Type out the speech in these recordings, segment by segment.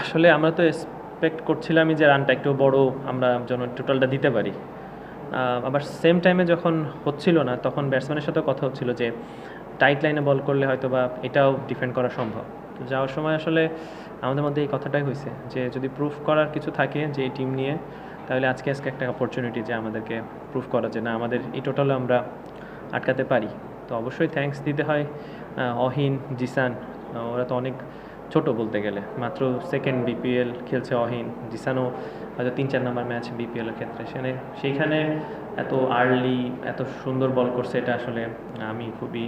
আসলে আমরা তো এক্সপেক্ট করছিলামই যে রানটা একটু বড়, আমরা যেন টোটালটা দিতে পারি। আবার সেম টাইমে যখন হচ্ছিল না, তখন ব্যাটসম্যানের সাথে কথা হচ্ছিল যে টাইট লাইনে বল করলে হয়তো বা এটাও ডিফেন্ড করা সম্ভব। তো যাওয়ার সময় আসলে আমাদের মধ্যে এই কথাটাই হয়েছে যে, যদি প্রুফ করার কিছু থাকে যে এই টিম নিয়ে, তাহলে আজকে আজকে একটা অপরচুনিটি যে আমাদেরকে প্রুফ করা যে, না, আমাদের এই টোটালে আমরা আটকাতে পারি। তো অবশ্যই থ্যাঙ্কস দিতে হয় অহিন, জিসান ওরা তো অনেক ছোট বলতে গেলে। মাত্র সেকেন্ড বিপিএল খেলছে অহিন, জিসানও হয়তো তিন, চার নাম্বার ম্যাচ বিপিএলের ক্ষেত্রে। সেখানে সেইখানে এত আর্লি এত সুন্দর বল করছে এটা আসলে আমি খুবই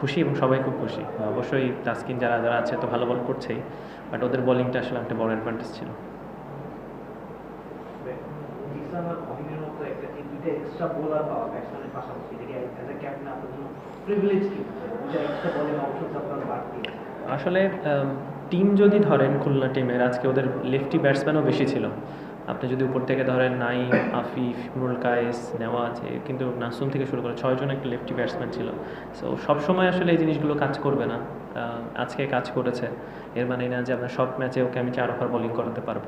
খুশি এবং সবাই খুব খুশি। অবশ্যই তাসকিন যারা যারা আছে তো ভালো বল করছেই বাট ওদের বোলিংটা আসলে একটা বড় অ্যাডভান্টেজ ছিল। জিসান পাশাপাশি। আসলে টিম যদি ধরেন খুলনা টিমের আজকে ওদের লেফটি ব্যাটসম্যানও বেশি ছিল। আপনি যদি উপর থেকে ধরেন নাই আফিফ মুরুল কায়েস নেওয়া আছে কিন্তু নাসুম থেকে শুরু করে ছয়জন একটা লেফটি ব্যাটসম্যান ছিল। সো সবসময় আসলে এই জিনিসগুলো কাজ করবে না। আজকে কাজ করেছে। এর মানে না যে আপনার সব ম্যাচে ওকে আমি চার ওভার বোলিং করাতে পারব।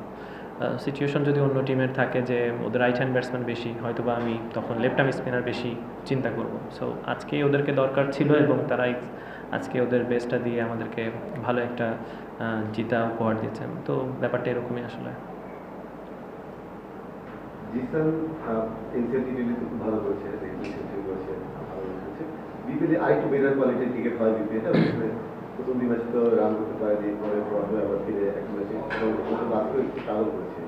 সিচুয়েশন যদি অন্য টিমের থাকে যে ওদের রাইট হ্যান্ড ব্যাটসম্যান বেশি হয়তো বা আমি তখন লেফট আর্ম স্পিনার বেশি চিন্তা করব। সো আজকে ওদেরকে দরকার ছিল এবং তারাই আজকে ওদের বেস্টটা দিয়ে আমাদেরকে ভালো একটা জিতা উপহার দিয়েছেন। তো ব্যাপারটা এরকমই আসলে। ভালো করেছে বেটার কোয়ালিটির ক্রিকেট হয় বিপিএলে প্রথম দুই ম্যাচে রান করতে পারেনি, পরে একটু করেছে।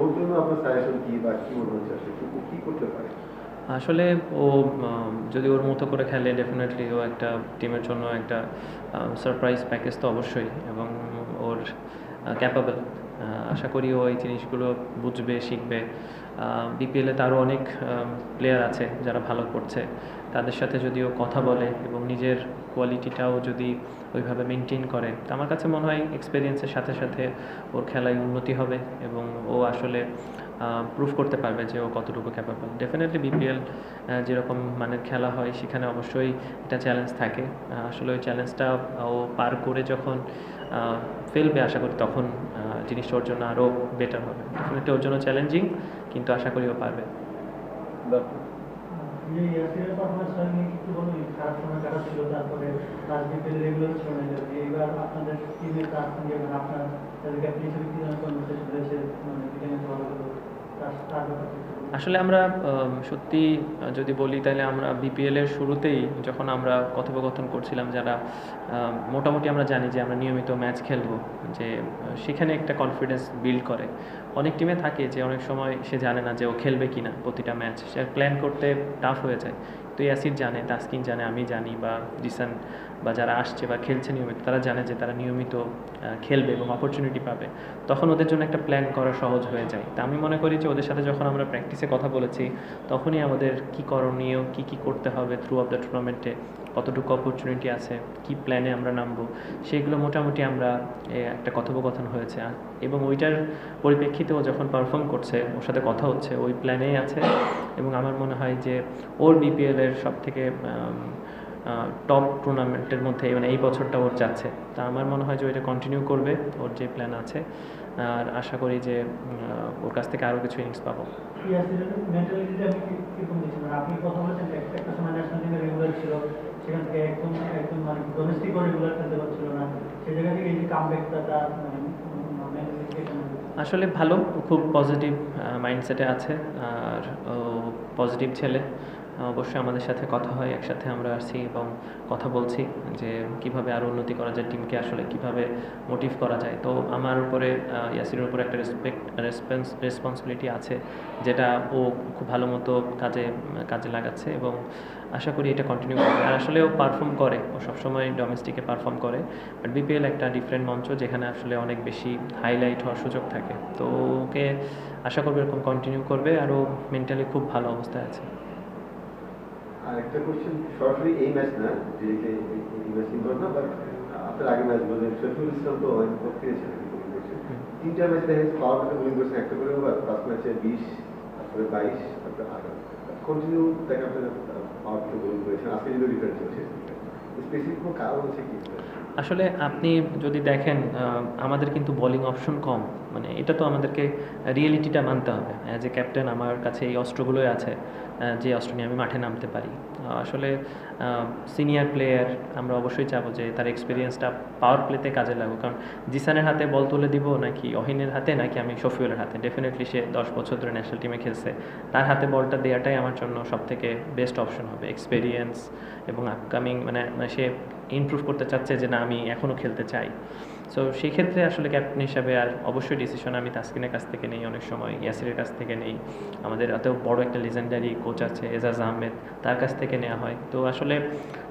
ওর জন্য আপনার সাজেশন বা মনে হচ্ছে আসলে? করতে পারে? আসলে ও যদি ওর মতো করে খেলে ডেফিনেটলি ও একটা টিমের জন্য একটা সারপ্রাইজ প্যাকেজ তো অবশ্যই। এবং ওর ক্যাপাবল আশা করি ও এই জিনিসগুলো বুঝবে, শিখবে। বিপিএলে তারও অনেক প্লেয়ার আছে যারা ভালো করছে। তাদের সাথে যদি ও কথা বলে এবং নিজের কোয়ালিটিটাও যদি ওইভাবে মেনটেন করে আমার কাছে মনে হয় এক্সপিরিয়েন্সের সাথে সাথে ওর খেলায় উন্নতি হবে এবং ও আসলে প্রুফ করতে পারবে যে ও কতটুকু ক্যাপাবল ডেফিনেটলি বিপিএল যেরকম মানের খেলা হয় সেখানে অবশ্যই একটা চ্যালেঞ্জ থাকে। আসলে ওই চ্যালেঞ্জটা ও পার করে যখন ফেলবে আশা করি তখন জিনিসটা ওর জন্য আরও বেটার হবে। ডেফিনেটলি ওর জন্য চ্যালেঞ্জিং কিন্তু আশা করি ও পারবে। আপনাদের আসলে আমরা আম, সত্যি যদি বলি তাহলে আমরা বিপিএল এর শুরুতেই যখন আমরা কথোপকথন করছিলাম যারা মোটামুটি আমরা জানি যে আমরা নিয়মিত ম্যাচ খেলব যে সেখানে একটা কনফিডেন্স বিল্ড করে। অনেক টিমে থাকে যে অনেক সময় সে জানে না যে ও খেলবে কি না প্রতিটা ম্যাচ সে প্ল্যান করতে টাফ হয়ে যায়। তো ইয়াসির জানে তাসকিন জানে, আমি জানি বা জিসান বা যারা আসছে বা খেলছে নিয়মিত, তারা জানে যে তারা নিয়মিত খেলবে এবং অপরচুনিটি পাবে। তখন ওদের জন্য একটা প্ল্যান করা সহজ হয়ে যায়। তা আমি মনে করি যে ওদের সাথে যখন আমরা প্র্যাকটিসে কথা বলেছি, তখনই আমাদের কি করণীয়, কি কি করতে হবে থ্রু অফ দ্য টুর্নামেন্টে কতটুকু অপরচুনিটি আছে, কি প্ল্যানে আমরা নামবো, সেগুলো মোটামুটি আমরা একটা কথোপকথন হয়েছে। এবং ওইটার পরিপ্রেক্ষিতে ও যখন পারফর্ম করছে, ওর সাথে কথা হচ্ছে, ওই প্ল্যানেই আছে। এবং আমার মনে হয় যে, ওর বিপিএলের সব থেকে টপ টুর্নামেন্টের মধ্যে মানে এই বছরটা ওর যাচ্ছে। তা আমার মনে হয় যে ওইটা কন্টিনিউ করবে, ওর যে প্ল্যান আছে। আর আশা করি যে ওর কাছ থেকে আরও কিছু ইনিংস পাবো ইয়াসিরের মেন্টালিটিটা আপনি কি- কীরকম দেখছেন মানে আপনি কথা বলেছেন যে একটা- একটা সময় ন্যাশনাল টিমে রেগুলার ছিল সেখান একদম একদম মানে ডোমেস্টিক রেগুলার খেলতে পারছিল না। সেই জায়গা থেকে এই যে কামব্যাকটা তার মানে আসলে ভালো, খুব পজিটিভ মাইন্ডসেটে আছে। আর পজিটিভ ছেলে। অবশ্যই আমাদের সাথে কথা হয়, একসাথে আমরা আসছি এবং কথা বলছি যে কীভাবে আরও উন্নতি করা যায় টিমকে আসলে কীভাবে মোটিভ করা যায়। তো আমার উপরে ইয়াসিরের উপরে একটা রেসপেক্ট রেসপন্স রেসপন্সিবিলিটি আছে, যেটা ও খুব ভালো মতো কাজে কাজে লাগাচ্ছে এবং আশা করি এটা কন্টিনিউ করবে। আর আসলে ও পারফর্ম করে, ও সবসময় ডোমেস্টিকে পারফর্ম করে বাট বিপিএল একটা ডিফারেন্ট মঞ্চ যেখানে আসলে অনেক বেশি হাইলাইট হওয়ার সুযোগ থাকে। তো ওকে আশা করব এরকম কন্টিনিউ করবে আরও মেন্টালি খুব ভালো অবস্থায় আছে। আর একটা কোশ্চেন সরাসরি এই ম্যাচ না, যে এই ম্যাচ না বাট আপনার আগে ম্যাচ বলে শফিউল ইসলাম তো অনেক। তিনটা পাওয়ার বোলিং একটা করে ওভার ফার্স্ট ম্যাচে বিশ, তারপরে বাইশ, তারপরে আঠারো। কন্টিনিউ দেখে আপনার পাওয়ার বোলিং করেছেন। আজকে যদি ডিফারেন্স হচ্ছে স্পেসিফিক কারণ আছে কি? আসলে আপনি যদি দেখেন আমাদের কিন্তু বোলিং অপশন কম। মানে এটা তো আমাদেরকে রিয়েলিটিটা মানতে হবে। অ্যাজ এ ক্যাপ্টেন আমার কাছে এই অস্ত্রগুলোই আছে যে অস্ত্র নিয়ে আমি মাঠে নামতে পারি। আসলে সিনিয়র প্লেয়ার আমরা অবশ্যই চাবো যে তার এক্সপিরিয়েন্সটা পাওয়ার প্লেতে কাজে লাগুক। কারণ জিসানের হাতে বল তুলে দিব নাকি অহিনের হাতে, নাকি আমি শফিউলের হাতে? ডেফিনেটলি সে দশ বছর ধরে ন্যাশনাল টিমে খেলছে। তার হাতে বলটা দেওয়াটাই আমার জন্য সব থেকে বেস্ট অপশন হবে। এক্সপিরিয়েন্স এবং আপকামিং মানে মানে সে ইমপ্রুভ করতে চাচ্ছে যে না, আমি এখনও খেলতে চাই। সো সেই ক্ষেত্রে আসলে ক্যাপ্টেন হিসাবে আর অবশ্যই ডিসিশন আমি তাসকিনের কাছ থেকে নেই, অনেক সময় ইয়াসিরের কাছ থেকে নেই। আমাদের এত বড় একটা লেজেন্ডারি কোচ আছে, এজাজ আহমেদ, তার কাছ থেকে নেওয়া হয়। তো আসলে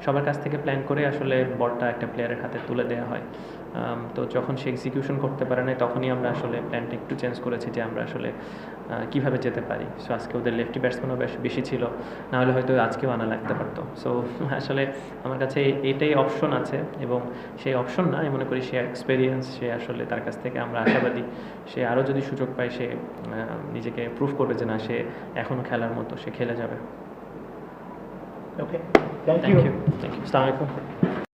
সবার কাছ থেকে প্ল্যান করে আসলে বলটা একটা প্লেয়ারের হাতে তুলে দেওয়া হয়। তো যখন সে এক্সিকিউশন করতে পারে না তখনই আমরা আসলে প্ল্যানটা একটু চেঞ্জ করেছি যে আমরা আসলে কীভাবে যেতে পারি। সো আজকে ওদের লেফটি ব্যাটসম্যানও বেশ বেশি ছিল নাহলে হয়তো আজকেও আনা লাগতে পারতো। সো আসলে আমার কাছে এটাই অপশন আছে এবং সেই অপশন না, আমি মনে করি সে এক্সপেরিয়েন্স সে আসলে তার কাছ থেকে আমরা আশাবাদী। সে আরও যদি সুযোগ পায় সে নিজেকে প্রুভ করবে যে না সে এখনও খেলার মতো সে খেলে যাবে। Okay thank you thank you আসসালামু আলাইকুম